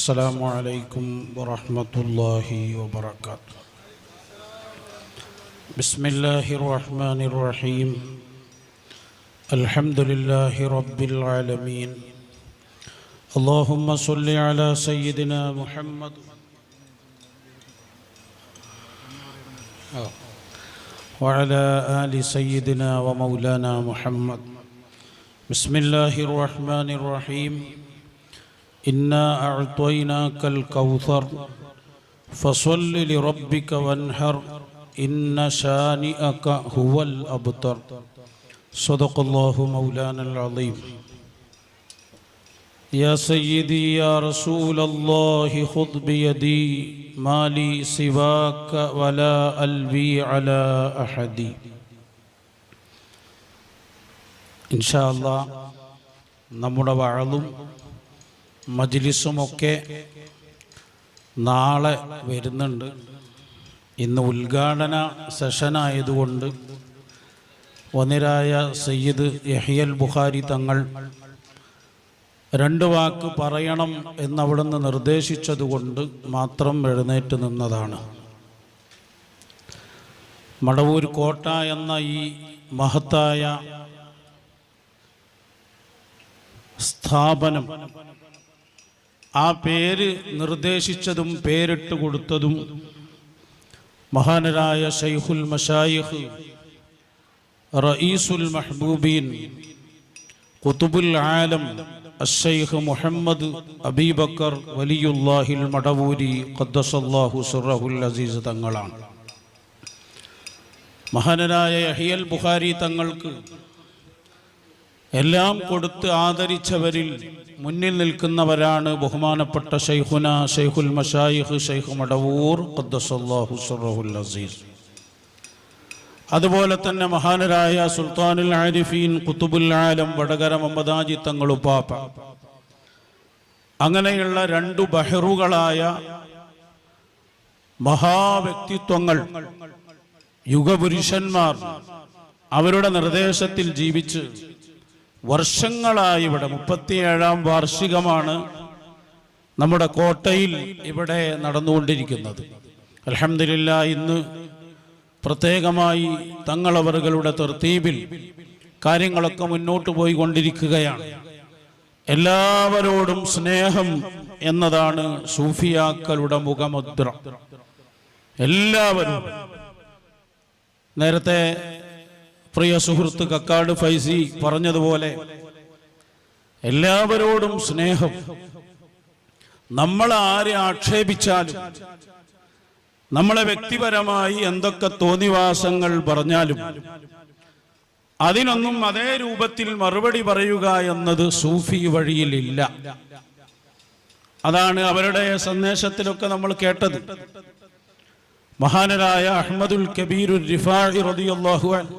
السلام عليكم ورحمة الله وبركاته. بسم الله الرحمن الرحيم. الحمد لله رب العالمين. اللهم صل على سيدنا محمد. وعلى آل سيدنا ومولانا محمد. بسم الله الرحمن الرحيم. إنا أعطيناك الكوثر فصل لربك وانحر إن شانئك هو الأبتر صدق الله مولانا العظيم يا سيدي يا رسول الله خذ بيدي ما لي سواك ولا ألوي على أحد إن شاء الله നമ്മുടെ വാഴും മജ്ലിസുമൊക്കെ നാളെ വരുന്നുണ്ട്. ഇന്ന് ഉദ്ഘാടന സെഷനായതുകൊണ്ട് ഒന്നിരായ സയ്യിദ് യഹിയൽ ബുഖാരി തങ്ങൾ രണ്ട് വാക്ക് പറയണം എന്നവിടുന്ന് നിർദ്ദേശിച്ചതുകൊണ്ട് മാത്രം എഴുന്നേറ്റ് നിന്നതാണ്. മടവൂർ കോട്ട എന്ന ഈ മഹത്തായ സ്ഥാപനം ആ പേര് നിർദ്ദേശിച്ചതും പേരിട്ട് കൊടുത്തതും മഹാനരായ ഷൈഖുൽ മഷായിഖ് റഈസുൽ മഹബൂബീൻ കുത്തുബുൽ ആലം അഷൈഖ് മുഹമ്മദ് അബീബക്കർ വലിയുല്ലാഹിൽ മടവൂരി ഖദ്ദസല്ലാഹു സുറഹുൽ അസീസ് തങ്ങളാണ്. മഹാനരായ അഹിയൽ ബുഖാരി തങ്ങൾക്ക് എല്ലാം കൊടുത്ത് ആദരിച്ചവരിൽ മുന്നിൽ നിൽക്കുന്നവരാണ് ബഹുമാനപ്പെട്ട ഷെയ്ഖുന ഷെയ്ഖുൽ മഷായിഹ് ഷെയ്ഖ് മടവൂർ ഖദ്ദസല്ലാഹു സുറഹുൽ അസീസ്. അതുപോലെ തന്നെ മഹാനരായ സുൽത്താനുൽ ആരിഫീൻ കുത്തുബുൽ ആലം വടകര മമ്മദാജി തങ്ങളുപ്പാപ്പ അങ്ങനെയുള്ള രണ്ടു ബഹറുകളായ മഹാവ്യക്തിത്വങ്ങൾ യുഗപുരുഷന്മാർ അവരുടെ നിർദ്ദേശത്തിൽ ജീവിച്ച് വർഷങ്ങളായി ഇവിടെ. മുപ്പത്തിയേഴാം വാർഷികമാണ് നമ്മുടെ കോട്ടയിൽ ഇവിടെ നടന്നുകൊണ്ടിരിക്കുന്നത്. അലഹമില്ല ഇന്ന് പ്രത്യേകമായി തങ്ങളവറുകളുടെ തെർത്തീപിൽ കാര്യങ്ങളൊക്കെ മുന്നോട്ട് പോയിക്കൊണ്ടിരിക്കുകയാണ്. എല്ലാവരോടും സ്നേഹം എന്നതാണ് സൂഫിയാക്കളുടെ മുഖമുദ്ര. എല്ലാവരും നേരത്തെ പ്രിയ സുഹൃത്ത് കക്കാട് ഫൈസി പറഞ്ഞതുപോലെ എല്ലാവരോടും സ്നേഹം. നമ്മൾ ആരെ ആക്ഷേപിച്ചാലും നമ്മളെ വ്യക്തിപരമായി എന്തൊക്കെ തോന്നിവാസങ്ങൾ പറഞ്ഞാലും അതിനൊന്നും അതേ രൂപത്തിൽ മറുപടി പറയുക എന്നത് സൂഫി വഴിയിലില്ല. അതാണ് അവരുടെ സന്ദേശത്തിലൊക്കെ നമ്മൾ കേട്ടത്. മഹാനരായ അഹമ്മദുൽ കബീർ റിഫാഹി റളിയല്ലാഹു അൻഹു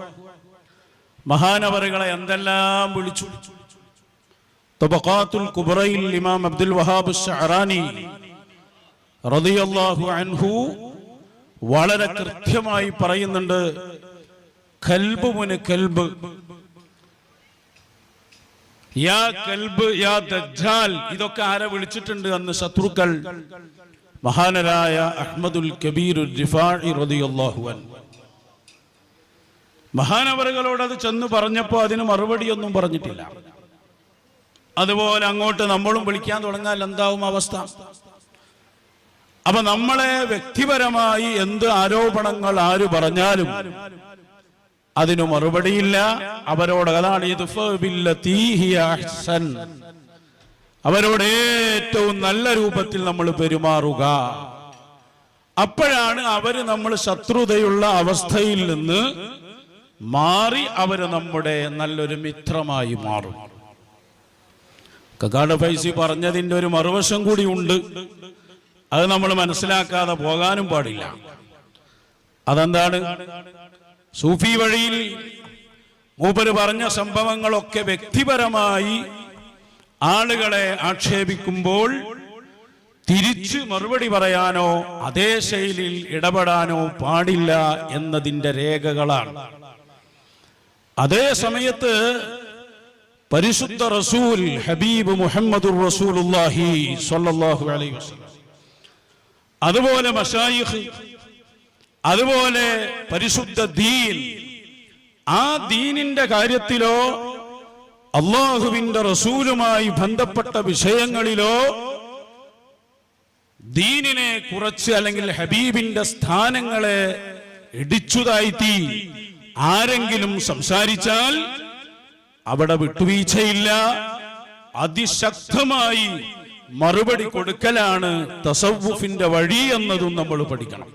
മഹാനവറുകളെ എന്തെല്ലാം വിളിച്ചു? തബഖാത്തുൽ കുബറയിൽ ഇമാം അബ്ദുൽ വഹാബ് ഷഹറാനി റളിയല്ലാഹു അൻഹു വളരെ കൃത്യമായി പറയുന്നുണ്ട് കൽബ് മുന് കൽബ്. യാ കൽബ് യാ ദജ്ജാൽ ഇതൊക്കെ ആരെ വിളിച്ചിട്ടുണ്ട് അന്ന് ശത്രുക്കൾ? മഹാനരായ അഹ്മദുൽ കബീർ റിഫാഇ റളിയല്ലാഹു അൻഹു. മഹാനവറുകളോട് അത് ചെന്ന് പറഞ്ഞപ്പോൾ അതിന് മറുപടിയൊന്നും പറഞ്ഞിട്ടില്ല. അതുപോലെ അങ്ങോട്ട് നമ്മളും വിളിക്കാൻ തുടങ്ങാൻ എന്താവും അവസ്ഥ? അപ്പൊ നമ്മളെ വ്യക്തിപരമായി എന്ത് ആരോപണങ്ങൾ ആര് പറഞ്ഞാലും അതിനു മറുപടിയില്ല. അവരോട് അതാണ് അവരോട് ഏറ്റവും നല്ല രൂപത്തിൽ നമ്മൾ പെരുമാറുക. അപ്പോഴാണ് അവർ നമ്മൾ ശത്രുതയുള്ള അവസ്ഥയിൽ നിന്ന് മാറി അവർ നമ്മുടെ നല്ലൊരു മിത്രമായി മാറും. കക്കാട് ഫൈസി പറഞ്ഞതിന്റെ ഒരു മറുവശം കൂടി ഉണ്ട്. അത് നമ്മൾ മനസ്സിലാക്കാതെ പോകാനും പാടില്ല. അതെന്താണ്? സൂഫി വഴിയിൽ മൂപ്പര് പറഞ്ഞ സംഭവങ്ങളൊക്കെ വ്യക്തിപരമായി ആളുകളെ ആക്ഷേപിക്കുമ്പോൾ തിരിച്ചു മറുപടി പറയാനോ അതേ ശൈലിയിൽ ഇടപെടാനോ പാടില്ല എന്നതിന്റെ രേഖകളാണ്. അതേ സമയത്ത് പരിശുദ്ധ റസൂൽ ഹബീബ് റസൂലുള്ളാഹി സ്വല്ലല്ലാഹു അലൈഹി വസല്ലം. അതുപോലെ മഷായിഖ് അതുപോലെ പരിശുദ്ധ ദീൻ. ആ ദീനിന്റെ കാര്യത്തിലോ അള്ളാഹുവിന്റെ റസൂലുമായി ബന്ധപ്പെട്ട വിഷയങ്ങളിലോ ദീനിനെ കുറച്ച് അല്ലെങ്കിൽ ഹബീബിന്റെ സ്ഥാനങ്ങളെ ഇടിച്ചുതായി താഴ്ത്തി ആരെങ്കിലും സംസാരിച്ചാൽ അവിടെ വിട്ടുവീഴ്ചയില്ല. അതിശക്തമായി മറുപടി കൊടുക്കലാണ് തസവുഫിന്റെ വഴി എന്നതും നമ്മൾ പഠിക്കണം.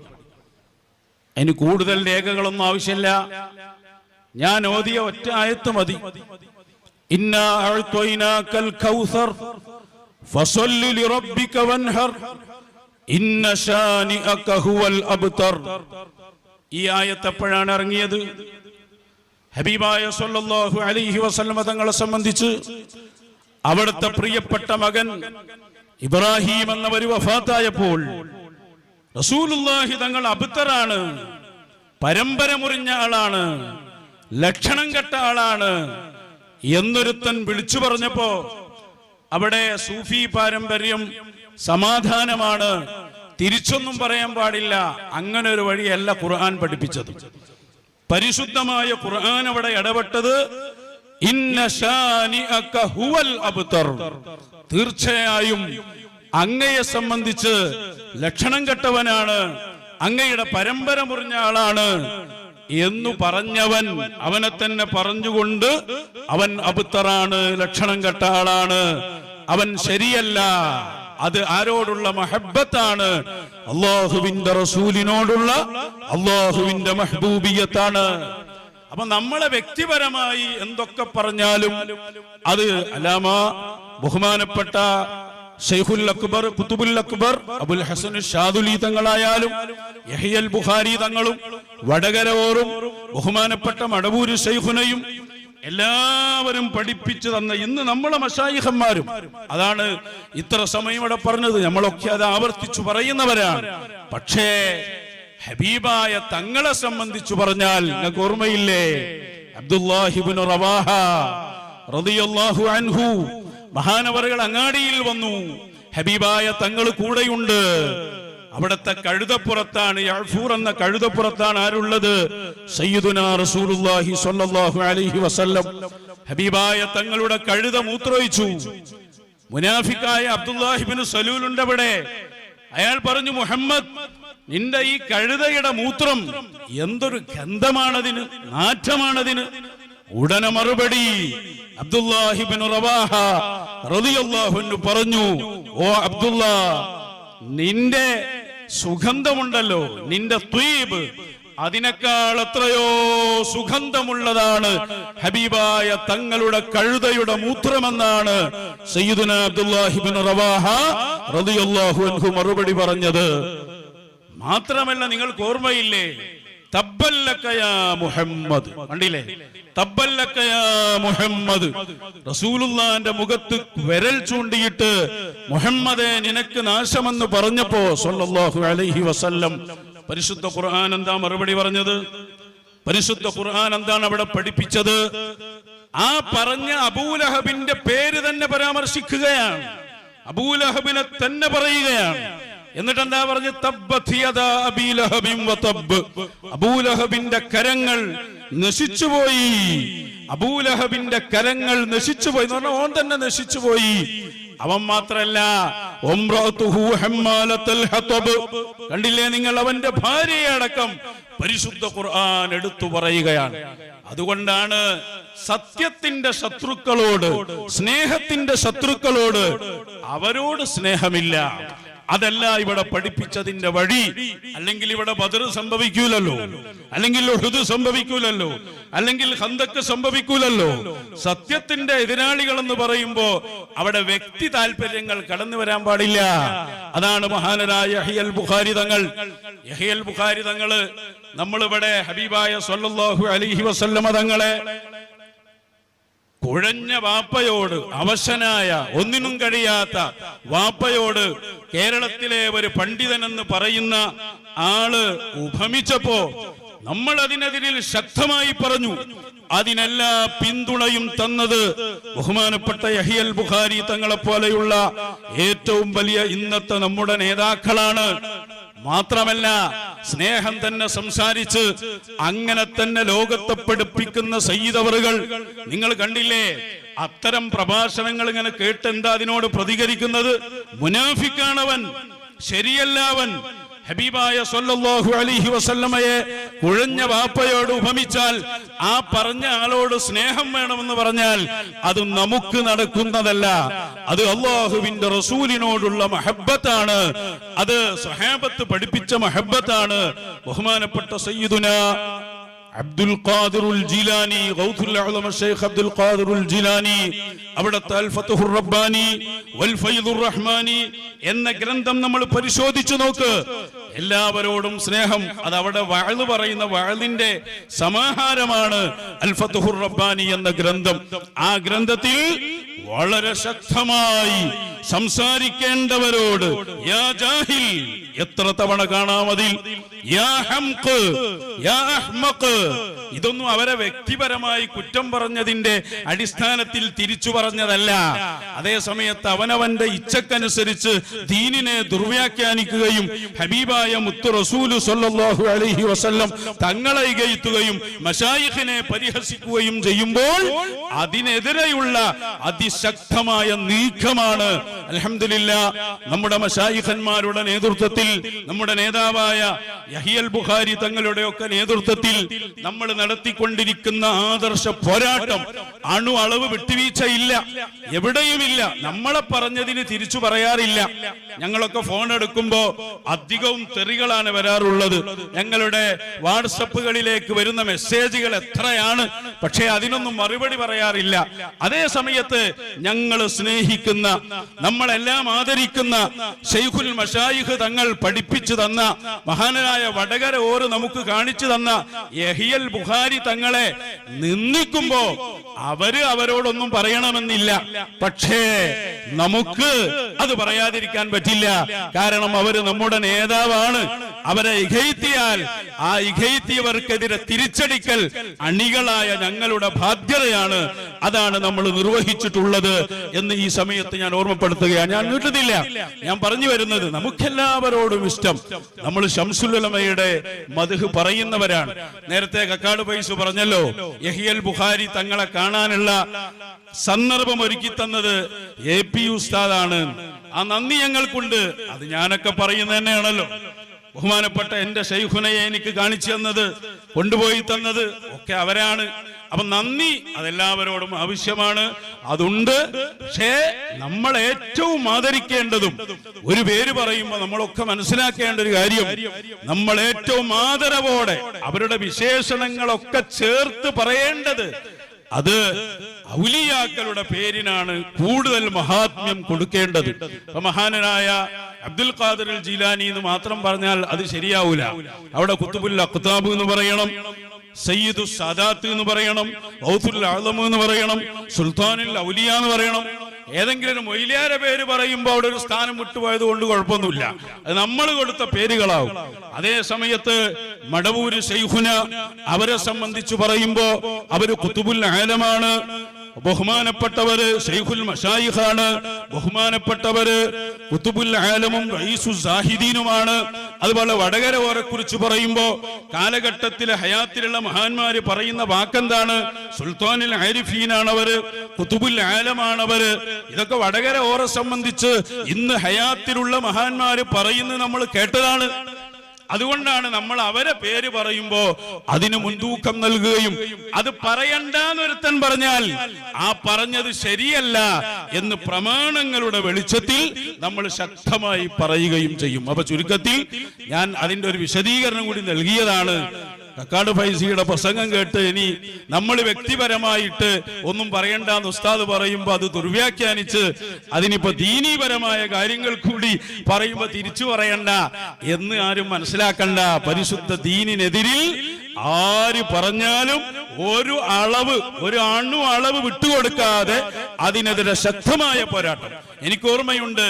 അതിന് കൂടുതൽ രേഖകളൊന്നും ആവശ്യമില്ല. ഞാൻ ഓതിയ ഒറ്റ ആയത്ത് മതി. ഇന്നാ ഈ ആയത്ത് എപ്പോഴാണ് ഇറങ്ങിയത്. ഹബീബായ സല്ലല്ലാഹു അലൈഹി വസല്ലമ തങ്ങളെ സംബന്ധിച്ച് അവിടുത്തെ പ്രിയപ്പെട്ട മകൻ ഇബ്രാഹിം എന്നവർ വഫാത്തായപ്പോൾ റസൂലുള്ളാഹി തങ്ങൾ അബുത്തറാണ് പരമ്പര മുറിഞ്ഞ ആളാണ് ലക്ഷണം കെട്ട ആളാണ് എന്നൊരുത്തൻ വിളിച്ചു പറഞ്ഞപ്പോ അവിടെ സൂഫി പാരമ്പര്യം സമാധാനമാണ് തിരിച്ചൊന്നും പറയാൻ പാടില്ല. അങ്ങനെ ഒരു വഴിയല്ല ഖുർആൻ പഠിപ്പിച്ചത്. പരിശുദ്ധമായ ഖുർആൻ അവിടെ ഇടപെട്ടത് തീർച്ചയായും അങ്ങയെ സംബന്ധിച്ച് ലക്ഷണം കെട്ടവനാണ് അങ്ങയുടെ പരമ്പര മുറിഞ്ഞ ആളാണ് എന്നു പറഞ്ഞവൻ അവനെ തന്നെ പറഞ്ഞുകൊണ്ട് അവൻ അബുത്തറാണ് ലക്ഷണം കെട്ട ആളാണ് അവൻ ശരിയല്ല. അത് ആരോടുള്ള മഹബത്താണ് അള്ളാഹുവിന്റെ റസൂലിനോടുള്ള അള്ളാഹുവിന്റെ മഹബൂബിയത്താണ്. അപ്പൊ നമ്മളെ വ്യക്തിപരമായി എന്തൊക്കെ പറഞ്ഞാലും അത് അലാമ ബഹുമാനപ്പെട്ട ഷെയ്ഖുൽ അക്ബർ കുത്തുബുൽ അക്ബർ അബുൽ ഹസൻ ഷാദുലി തങ്ങളായാലും യഹിയൽ ബുഖാരി തങ്ങളും വടകരവോറും ബഹുമാനപ്പെട്ട മടവൂര് ഷെയ്ഖുനയും എല്ലാവരും പഠിപ്പിച്ചു തന്ന ഇന്ന് നമ്മളെ മഷായിഹന്മാരും. അതാണ് ഇത്ര സമയം ഇവിടെ പറഞ്ഞത്. നമ്മളൊക്കെ അത് ആവർത്തിച്ചു പറയുന്നവരാണ്. പക്ഷേ ഹബീബായ തങ്ങളെ സംബന്ധിച്ചു പറഞ്ഞാൽ നിങ്ങൾക്ക് ഓർമ്മയില്ലേ? അബ്ദുല്ലാഹിബിൻ റവാഹ അൻഹു മഹാനവറുകൾ അങ്ങാടിയിൽ വന്നു. ഹബീബായ തങ്ങൾ കൂടെയുണ്ട്. അവിടത്തെ കഴുതപ്പുറത്താണ് യഅ്ഫൂർ എന്ന കഴുതപ്പുറത്താണ് ആരുള്ളത്? സയ്യിദുനാ റസൂലുള്ളാഹി സ്വല്ലല്ലാഹു അലൈഹി വസല്ലം. ഹബീബായ തങ്ങളുടെ കഴുത മൂത്രൊഴിച്ചു മുനാഫിക്കായ അബ്ദുല്ലാഹിബിന് സലൂലുണ്ട് അവിടെ അയാൾ പറഞ്ഞു മുഹമ്മദ് നിന്റെ ഈ കഴുതയുടെ മൂത്രം എന്തൊരു ഗന്ധമാണതിന്? നാറ്റമാണതിന്? ഉടനെ മറുപടി അബ്ദുല്ലാഹിബിൻ റവാഹ റളിയല്ലാഹു പറഞ്ഞു ഓ അബ്ദുല്ല നിന്റെ സുഗന്ധമുണ്ടല്ലോ. നിന്റെ ത്വീബ് അതിനേക്കാൾ എത്രയോ സുഗന്ധമുള്ളതാണ്. ഹബീബായ തങ്ങളുടെ കഴുതയുടെ മൂത്രമെന്നാണ് സയ്യിദുന അബ്ദുല്ലാഹിബിൻ റവാഹ റളിയല്ലാഹു അൻഹു മറുപടി പറഞ്ഞത്. മാത്രമല്ല നിങ്ങൾക്ക് ഓർമ്മയില്ലേ? മുഹമ്മദ്. കണ്ടില്ലേ മുഹമ്മദ്. റസൂലുള്ളാന്റെ മുഖത്ത് വിരൽ ചൂണ്ടിയിട്ട് മുഹമ്മദെ നിനക്ക് നാശമെന്ന് പറഞ്ഞപ്പോ സല്ലല്ലാഹു അലൈഹി വസല്ലം പരിശുദ്ധ ഖുർആൻ എന്താ മറുപടി പറഞ്ഞത്? പരിശുദ്ധ ഖുർആൻ എന്താണ് അവിടെ പഠിപ്പിച്ചത്? ആ പറഞ്ഞ അബൂലഹബിന്റെ പേര് തന്നെ പരാമർശിക്കുകയാണ്. അബൂലഹബിനെ തന്നെ പറയുകയാണ്. എന്നിട്ട് എന്താ പറഞ്ഞു. അബൂലഹബിന്റെ കരങ്ങൾ നശിച്ചുപോയി. അബൂലഹബിന്റെ കരങ്ങൾ നശിച്ചുപോയി എന്ന് പറഞ്ഞാൽ ഓൻ തന്നെ നശിച്ചുപോയി. അവൻ മാത്രല്ല. കണ്ടില്ലേ നിങ്ങൾ? അവന്റെ ഭാര്യയെ അടക്കം പരിശുദ്ധ ഖുർആൻ എടുത്തു പറയുകയാണ്. അതുകൊണ്ടാണ് സത്യത്തിന്റെ ശത്രുക്കളോട് സ്നേഹത്തിന്റെ ശത്രുക്കളോട് അവരോട് സ്നേഹമില്ല. അതല്ല ഇവിടെ പഠിപ്പിച്ചതിന്റെ വഴി. അല്ലെങ്കിൽ ഇവിടെ ബദർ സംഭവിക്കൂലല്ലോ. അല്ലെങ്കിൽ ഉഹുദ് സംഭവിക്കൂലല്ലോ. അല്ലെങ്കിൽ ഹന്തക്ക് സംഭവിക്കൂലല്ലോ. സത്യത്തിന്റെ എതിരാളികൾ എന്ന് പറയുമ്പോ അവിടെ വ്യക്തി താല്പര്യങ്ങൾ കടന്നു വരാൻ പാടില്ല. അതാണ് മഹാനരായ യഹിയൽ ബുഖാരി തങ്ങൾ. യഹിയൽ ബുഖാരി തങ്ങൾ നമ്മളിവിടെ ഹബീബായ സല്ലല്ലാഹു അലിഹി വസല്ലമ തങ്ങളെ കുഴഞ്ഞ വാപ്പയോട് അവശനായ ഒന്നിനും കഴിയാത്ത വാപ്പയോട് കേരളത്തിലെ ഒരു പണ്ഡിതൻ എന്ന് പറയുന്ന ആൾ ഉപമിച്ചപ്പോ നമ്മൾ അതിനെതിരിൽ ശക്തമായി പറഞ്ഞു. അതിനെല്ലാ പിന്തുണയും തന്നത് ബഹുമാനപ്പെട്ട യഹിയൽ ബുഖാരി തങ്ങളെ പോലെയുള്ള ഏറ്റവും വലിയ ഇന്നത്തെ നമ്മുടെ നേതാക്കളാണ്. മാത്രമല്ല സ്നേഹം തന്നെ സംസാരിച്ച് അങ്ങനെ തന്നെ ലോകത്തെ പഠിപ്പിക്കുന്ന സയ്യിദവറുകൾ നിങ്ങൾ കണ്ടില്ലേ? അത്തരം പ്രഭാഷണങ്ങൾ ഇങ്ങനെ കേട്ട് എന്താ അതിനോട് പ്രതികരിക്കുന്നത്? മുനാഫിക്കാണവൻ ശരിയല്ല അവൻ. ഹബീബായ സൊല്ലാഹു അലിഹി വസല്ലമയെ കുഴഞ്ഞ വാപ്പയോട് ഉപമിച്ചാൽ ആ പറഞ്ഞ ആളോട് സ്നേഹം വേണമെന്ന് പറഞ്ഞാൽ അത് നമുക്ക് നടക്കുന്നതല്ല. അത് അള്ളാഹുവിന്റെ റസൂലിനോടുള്ള മഹബത്താണ് അത് സഹാബത്ത് പഠിപ്പിച്ച മഹബത്താണ് ബഹുമാനപ്പെട്ട സയ്യിദുന അബ്ദുൽ ഖാദിറുൽ ജിലാനി ഗൗഥുൽ അഅ്ലമ ഷെയ്ഖ് അബ്ദുൽ ഖാദിറുൽ ജിലാനി അവിടുത്തെ അൽ റബ്ബാനി വൽ ഫൈദുർ റഹ്മാനി എന്ന ഗ്രന്ഥം നമ്മൾ പരിശോധിച്ചു നോക്ക്. എല്ലാവരോടും സ്നേഹം. അത് അവിടെ വഅൾ പറയുന്ന വഅലിന്റെ സമാഹാരമാണ് അൽഫത്തുഹുർ റബ്ബാനി എന്ന ഗ്രന്ഥം. ആ ഗ്രന്ഥത്തിൽ വളരെ ശക്തമായി സംസാരിക്കേണ്ടവരോട് യാ ജാഹിൽ എത്ര തവണ കാണാം അതിൽ? യാ ഹംഖ് യാ അഹ്മഖ്. ഇതൊന്നും അവരെ വ്യക്തിപരമായി കുറ്റം പറഞ്ഞതിന്റെ അടിസ്ഥാനത്തിൽ തിരിച്ചു പറഞ്ഞതല്ല. അതേ സമയത്ത് അവനവന്റെ ഇച്ഛക്കനുസരിച്ച് ദീനിനെ ദുർവ്യാഖ്യാനിക്കുകയും ഹബീബായ മുത്തു റസൂൽ സല്ലല്ലാഹു അലൈഹി വസല്ലം തങ്ങളെ ഇകയത്തുകയും മശായിഖിനെ പരിഹസിക്കുകയും ചെയ്യുമ്പോൾ അതിനെതിരെയുള്ള അതിശക്തമായ നീക്കമാണ്. അലഹമില്ല നമ്മുടെ മശായിഖന്മാരുടെ നേതൃത്വത്തിൽ നമ്മുടെ നേതാവായ യഹിയൽ ബുഖാരി തങ്ങളുടെ ഒക്കെ നേതൃത്വത്തിൽ നമ്മൾ നടത്തിക്കൊണ്ടിരിക്കുന്ന ആദർശ പോരാട്ടം അണു അളവ് വിട്ടുവീഴ്ചയില്ല. എവിടെയുമില്ല. നമ്മളെ പറഞ്ഞതിന് തിരിച്ചു പറയാറില്ല. ഞങ്ങളൊക്കെ ഫോൺ എടുക്കുമ്പോ അധികവും തെറികളാണ് വരാറുള്ളത്. ഞങ്ങളുടെ വാട്സപ്പുകളിലേക്ക് വരുന്ന മെസ്സേജുകൾ എത്രയാണ്? പക്ഷേ അതിനൊന്നും മറുപടി പറയാറില്ല. അതേ സമയത്ത് ഞങ്ങൾ സ്നേഹിക്കുന്ന നമ്മളെല്ലാം ആദരിക്കുന്ന ഷെയ്ഖുൽ മഷായിഹ് തങ്ങൾ പഠിപ്പിച്ചു തന്ന മഹാനായ വടകര ഓര് നമുക്ക് കാണിച്ചു തന്ന യഹിയൽ ബുഹാരി തങ്ങളെ നിന്ദിക്കുമ്പോ അവർ അവരോടൊന്നും പറയണമെന്നില്ല. പക്ഷേ നമുക്ക് അത് പറയാതിരിക്കാൻ പറ്റില്ല. കാരണം അവർ നമ്മുടെ നേതാവാണ് അവരെ ഇകയത്തിയാൽ ആ ഇകയത്തിയവർക്കെതിരെ തിരിച്ചടിക്കൽ അണികളായ ഞങ്ങളുടെ ബാധ്യതയാണ്. അതാണ് നമ്മൾ നിർവഹിച്ചിട്ടുള്ളത് എന്ന് ഈ സമയത്ത് ഞാൻ ഓർമ്മപ്പെടുത്തുകയാണ്. ഞാൻ വീട്ടുന്നില്ല ഞാൻ പറഞ്ഞു വരുന്നത് നമുക്കെല്ലാവരോടും ഇഷ്ടം. നമ്മൾ ഷംസുലമയുടെ മധു പറയുന്നവരാണ്. നേരത്തെ കക്കാട് പൈസ പറഞ്ഞല്ലോ യഹിയൽ ബുഹാരി തങ്ങളെ കാണാനുള്ള സന്ദർഭം ഒരുക്കി തന്നത് എ പി ഉസ്താദാണ്. ആ നന്ദി ഞങ്ങൾക്കുണ്ട്. അത് ഞാനൊക്കെ പറയുന്നത് തന്നെയാണല്ലോ. ബഹുമാനപ്പെട്ട എന്റെ ഷെയ്ഖുനയെ എനിക്ക് കാണിച്ചു തന്നത് കൊണ്ടുപോയി തന്നത് ഒക്കെ അവരാണ്. അപ്പൊ നന്ദി അതെല്ലാവരോടും ആവശ്യമാണ്. അതുണ്ട്. പക്ഷേ നമ്മൾ ഏറ്റവും ആദരിക്കേണ്ടതും ഒരു പേര് പറയുമ്പോൾ നമ്മളൊക്കെ മനസ്സിലാക്കേണ്ട ഒരു കാര്യം നമ്മൾ ഏറ്റവും ആദരവോടെ അവരുടെ വിശേഷണങ്ങളൊക്കെ ചേർത്ത് പറയേണ്ടത് അത് ഔലിയാക്കളുടെ പേരിനാണ് കൂടുതൽ മഹാത്മ്യം കൊടുക്കേണ്ടത്. മഹാനനായ അബ്ദുൽ ഖാദർ ജീലാനി എന്ന് മാത്രം പറഞ്ഞാൽ അത് ശരിയാവൂല. അവിടെ കുത്തുബുൽ അഖ്താബ് എന്ന് പറയണം സയ്യിദു സാദാത്ത് എന്ന് പറയണം ഔസുൽ ആലം എന്ന് പറയണം സുൽത്താനുൽ ഔലിയ എന്ന് പറയണം. ഏതെങ്കിലും മൊയിലിയാരെ പേര് പറയുമ്പോൾ അവിടെ ഒരു സ്ഥാനം വിട്ടുപോയത് കൊണ്ട് കുഴപ്പമൊന്നുമില്ല. അത് നമ്മൾ കൊടുത്ത പേരുകളാവും. അതേ സമയത്ത് മടവൂര് ശൈഖുന അവരെ സംബന്ധിച്ച് പറയുമ്പോ അവർ കുത്തുബുൽ ആലമാണ് ബഹുമാനപ്പെട്ടവര് ഷെയ്ഖുൽ മഷായിഖാണ്. ബഹുമാനപ്പെട്ടവര് കുത്തുബുൽ ആലമും റയീസു സാഹിദീനുമാണ്. അതുപോലെ വടകര ഓരെ കുറിച്ച് പറയുമ്പോ കാലഘട്ടത്തിലെ ഹയാത്തിലുള്ള മഹാന്മാര് പറയുന്ന വാക്കെന്താണ്? സുൽത്താനിൽ ആരിഫീനാണ് അവർ കുത്തുബുൽ ആലമാണവര്. ഇതൊക്കെ വടകര ഓറെ സംബന്ധിച്ച് ഇന്ന് ഹയാത്തിലുള്ള മഹാന്മാര് പറയുന്നത് നമ്മൾ കേട്ടതാണ്. അതുകൊണ്ടാണ് നമ്മൾ അവരെ പേര് പറയുമ്പോ അതിന് മുൻതൂക്കം നൽകുകയും അത് പറയണ്ടെന്നൊരുത്തൻ പറഞ്ഞാൽ ആ പറഞ്ഞത് ശരിയല്ല എന്ന് പ്രമാണങ്ങളുടെ വെളിച്ചത്തിൽ നമ്മൾ ശക്തമായി പറയുകയും ചെയ്യും. അപ്പൊ ചുരുക്കത്തിൽ ഞാൻ അതിന്റെ ഒരു വിശദീകരണം കൂടി നൽകിയതാണ്. കക്കാട് ഫൈസിയുടെ പ്രസംഗം കേട്ട് ഇനി നമ്മൾ വ്യക്തിപരമായിട്ട് ഒന്നും പറയണ്ടെന്ന് ഉസ്താദ് പറയുമ്പോൾ അത് ദുർവ്യാഖ്യാനിച്ച് അതിനിപ്പോ ദീനീപരമായ കാര്യങ്ങൾ കൂടി പറയുമ്പോൾ തിരിച്ചു പറയണ്ട എന്ന് ആരും മനസ്സിലാക്കണ്ട. പരിശുദ്ധ ദീനിനെതിരിൽ ആര് പറഞ്ഞാലും ഒരു അളവ് ഒരു അണു അളവ് വിട്ടുകൊടുക്കാതെ അതിനെതിരെ ശക്തമായ പോരാട്ടം. എനിക്ക് ഓർമ്മയുണ്ട്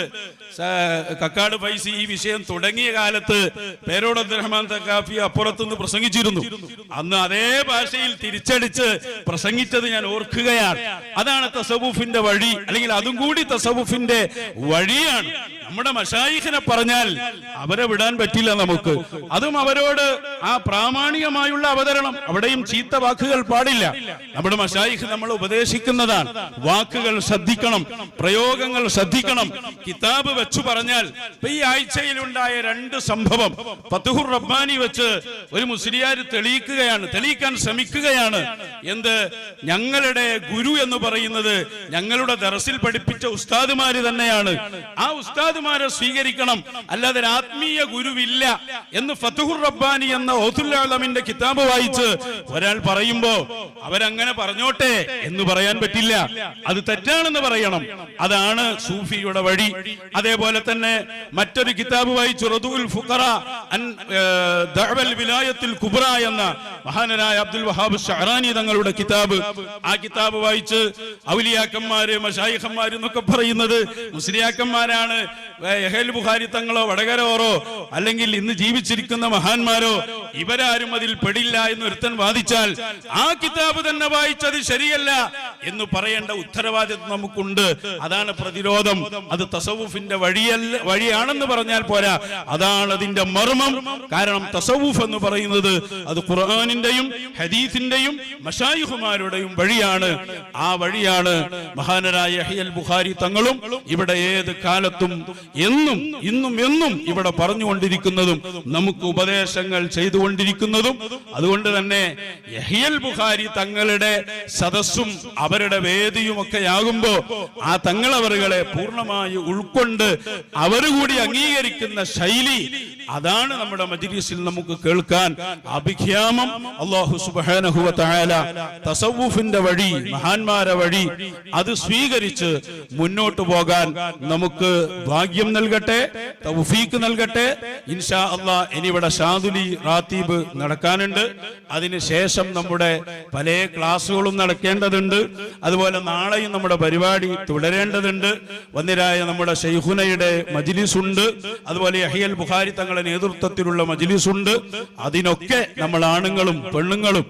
കക്കാട് ഫൈസി ഈ വിഷയം തുടങ്ങിയ കാലത്ത് പേരോട് അബ്ദുറഹ്മാൻ തക്കാഫി അപ്പുറത്തുനിന്ന് പ്രസംഗിച്ചിരുന്നു. അന്ന് അതേ ഭാഷയിൽ തിരിച്ചടിച്ച് പ്രസംഗിച്ചത് ഞാൻ ഓർക്കുകയാണ്. അതാണ് തസവുഫിന്റെ വഴി അല്ലെങ്കിൽ അതും കൂടി തസവുഫിന്റെ വഴിയാണ്. നമ്മുടെ മഷായിഖിനെ പറഞ്ഞാൽ അവരെ വിടാൻ പറ്റില്ല നമുക്ക്. അതും അവരോട് ആ പ്രാമാണികമായുള്ള അവതരണം. അവിടെയും ചീത്ത വാക്കുകൾ പാടില്ല. നമ്മുടെ മഷായിഖ് നമ്മൾ ഉപദേശിക്കുന്നതാണ്. വാക്കുകൾ ശ്രദ്ധിക്കണം പ്രയോഗങ്ങൾ ശ്രദ്ധിക്കണം കിതാബ് വെച്ചു പറഞ്ഞാൽ ഈ ആഴ്ചയിലുണ്ടായ രണ്ട് സംഭവം ഫത്തുഹുർ റബ്ബാനി വെച്ച് ഒരു മുസ്ലിയാർ തെളിയിക്കുകയാണ് തെളിയിക്കാൻ ശ്രമിക്കുകയാണ്. എന്ത്? ഞങ്ങളുടെ ഗുരു എന്ന് പറയുന്നത് ഞങ്ങളുടെ ദറസിൽ പഠിപ്പിച്ച ഉസ്താദുമാര് തന്നെയാണ്. ആ ഉസ്താദുമാരെ സ്വീകരിക്കണം. അല്ലാതെ ആത്മീയ ഗുരുവില്ല എന്ന് ഫത്തുഹുർ റബ്ബാനി എന്ന ഓതുല്ലാമിന്റെ കിതാബ് വായിച്ച് ഒരാൾ പറയുമ്പോ അവരങ്ങനെ പറഞ്ഞോട്ടെ എന്ന് പറയാൻ പറ്റില്ല. അത് തെറ്റാണെന്ന് പറയണം. അതാണ് സൂഫിയുടെ വഴി. അതേപോലെ തന്നെ മറ്റൊരു കിതാബ് വായിച്ചു റദുൽ ഫുഖറ അൻ ദഅവൽ വിലായത്തിൽ കുബ്ര എന്ന മഹാനായ അബ്ദുൽ വഹാബ് ഷഹറാനി തങ്ങളുടെ കിതാബ്. ആ കിതാബ് വായിച്ച് ഔലിയാക്കന്മാര് മഷായിഖന്മാര് എന്നൊക്കെ പറയുന്നത് മുസ്ലിയാക്കന്മാരാണ്. യഹേൽ ബുഖാരി തങ്ങളോ വടകരോറോ അല്ലെങ്കിൽ ഇന്ന് ജീവിച്ചിരിക്കുന്ന മഹാന്മാരോ ഇവരാരും അതിൽ പെടില്ല എന്ന് ഒരുത്തൻ വാദിച്ചാൽ ആ കിതാബ് തന്നെ വായിച്ചത് ശരിയല്ല എന്ന് പറയേണ്ട ഉത്തരവാദിത്വം നമുക്കുണ്ട്. അതാണ് പ്രതിരോധം. അത് തസവുഫിന്റെ വഴിയല്ല വഴിയാണെന്ന് പറഞ്ഞാൽ പോരാ. അതാണ് അതിന്റെ മർമ്മം. കാരണം തസവൂഫ് എന്ന് പറയുന്നത് അത് ഖുർആാനിന്റെയും ഹദീസിന്റെയും മഷായിഹുമാരുടെയും വഴിയാണ്. ആ വഴിയാണ് മഹാനരായ യഹ്യൽ ബുഖാരി തങ്ങളും ഇവിടെ ഏത് കാലത്തും എന്നും ഇന്നും എന്നും ഇവിടെ പറഞ്ഞുകൊണ്ടിരിക്കുന്നതും നമുക്ക് ഉപദേശങ്ങൾ ചെയ്തുകൊണ്ടിരിക്കുന്നതും. അതുകൊണ്ട് തന്നെ യഹിയൽ ബുഖാരി തങ്ങളുടെ സദസ്സും അവരുടെ വേദിയും ഒക്കെ ആ തങ്ങളവറുകളെ പൂർണമായി ഉൾക്കൊണ്ട് അവരുകൂടി അംഗീകരിക്കുന്ന ശൈലി അതാണ് നമ്മുടെ മജ്ലിസിൽ നമുക്ക് കേൾക്കാൻ അഭിഖ്യാമം. അള്ളാഹു സുബ്ഹാനഹു വ തആല തസവ്വുഫിന്റെ വഴി മഹാന്മാരെ വഴി അത് സ്വീകരിച്ച് മുന്നോട്ട് പോകാൻ നമുക്ക് ഭാഗ്യം നൽകട്ടെ തൗഫീക്ക് നൽകട്ടെ. ഇൻഷാ അള്ളാ ഇനിവിടെ ഷാദുലി റാത്തീബ് നടക്കാനുണ്ട്. അതിനുശേഷം നമ്മുടെ പല ക്ലാസ്സുകളും നടക്കേണ്ടതുണ്ട്. അതുപോലെ നാളെയും നമ്മുടെ പരിപാടി തുടരേണ്ടതുണ്ട്. വന്നിരായ നമ്മുടെ ഷെയ്ഹുനയുടെ മജ്ലിസ് ഉണ്ട് അതുപോലെ ബുഹാരി ബുഖാരി തങ്ങളുടെ നേതൃത്വത്തിലുള്ള മജിലിസുണ്ട്. അതിനൊക്കെ നമ്മൾ ആണുങ്ങളും പെണ്ണുങ്ങളും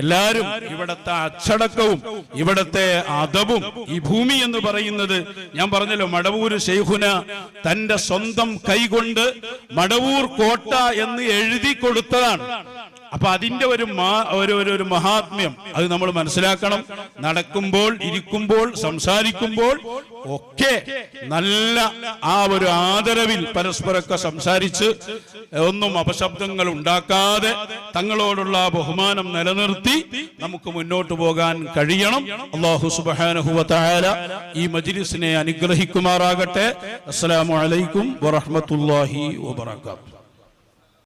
എല്ലാവരും ഇവിടത്തെ അച്ചടക്കവും ഇവിടത്തെ അതവും ഈ ഭൂമി എന്ന് പറയുന്നത് ഞാൻ പറഞ്ഞല്ലോ മടവൂര് ഷെയ്ഖുന തന്റെ സ്വന്തം കൈകൊണ്ട് മടവൂർ കോട്ട എന്ന് എഴുതി കൊടുത്തതാണ്. അപ്പൊ അതിന്റെ ഒരു ഒരു ഒരു മഹാത്മ്യം. അത് നമ്മൾ മനസ്സിലാക്കണം. നടക്കുമ്പോൾ ഇരിക്കുമ്പോൾ സംസാരിക്കുമ്പോൾ ഒക്കെ നല്ല ആ ഒരു ആദരവിൽ പരസ്പരമൊക്കെ സംസാരിച്ച് ഒന്നും അപശബ്ദങ്ങൾ ഉണ്ടാക്കാതെ തങ്ങളോടുള്ള ബഹുമാനം നിലനിർത്തി നമുക്ക് മുന്നോട്ട് പോകാൻ കഴിയണം. അള്ളാഹു സുബ്ഹാനഹു വ ഈ മജിലിസിനെ അനുഗ്രഹിക്കുമാറാകട്ടെ. അസ്സലാമു അലൈക്കും വറഹ്മത്തുള്ളാഹി വബറകാതുഹു.